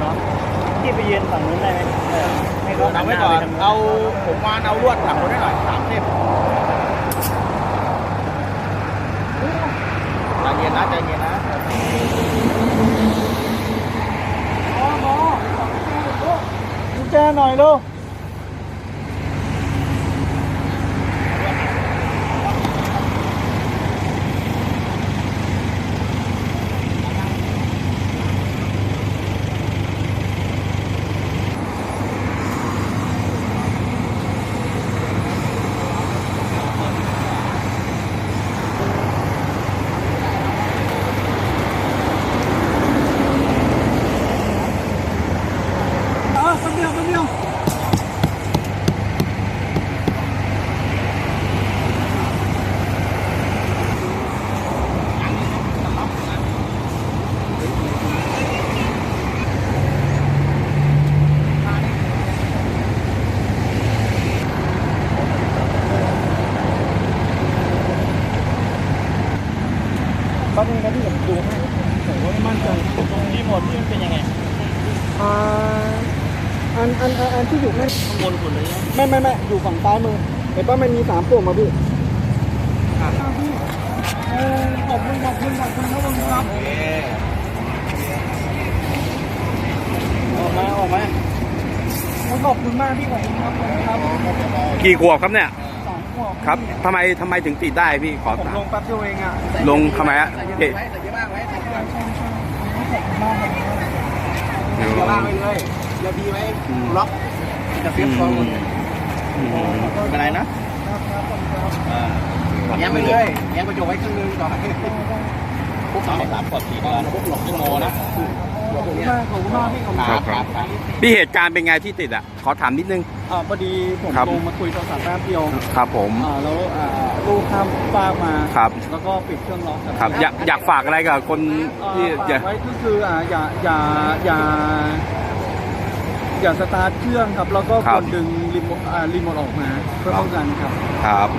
เนาะที่ไปยืนฝั่งนู้นได้ไหมเออให้เขาทำไว้ก่อนเอาผมวานเอาลวดถักคนได้หน่อยสามเส้นใจเย็นนะใจเย็นนะกุญแจหน่อยลูก อะคนเดียวคนเดียวแป๊บนึ อ่าอันอันอันอันที่อยู่ไม่ข้างบนคุณเลยนะไม่ไม่ไม่อยู่ฝั่งซ้ายมือเห็นป่ะมันมีสามปุ่มมาพี่เออขอบคุณขอบคุณขอบคุณครับผมครับโอเคออกมาออกมาขอบคุณมากพี่ขอบคุณครับครับกี่ขวบครับเนี่ยสองขวบครับทำไมทำไมถึงติดได้พี่ขอผมถามลงแป๊บเดียวเองอะลงทำไมฮะใส่เยเอ๊ะอะไว้ใส่เยอะบ้างไว้ใส่เยอะบ้างใช่ใช่ขอบคุณมากครับเยอะบ้างไว้เลย เยอะดีไว้ล็อกจะเซฟกองหมดอืมไม่เป็นไรนะครับครับขอบคุณครับอ่าแง้มไปเลยแง้มกระจกไว้ครึ่งนึงก่อนพวกสามสามกดสี่เดือนพวกหลอกชั่วโมงนะขอบคุณมากขอบคุณมากพี่ขอบคุณครับครับครับพี่เหตุการณ์เป็นไงที่ติดอะ ขอถามนิดนึงอ่าพอดีผมครับลงมาคุยโทรศัพท์แป๊บเดียวครับผมอ่าแล้วอ่าลูกข้ามฟากมาครับแล้วก็ปิดเครื่องล็อกครับอยากอยากฝากอะไรกับคนอ่าที่ฝากจะไว้ก็คืออ่าอย่าอย่าอย่า อย่าสตาร์ทเครื่องครับ แล้วก็กดดึงรีโมทอ่ารีโมทออกมาเพื่อป้องกันครับ ครับ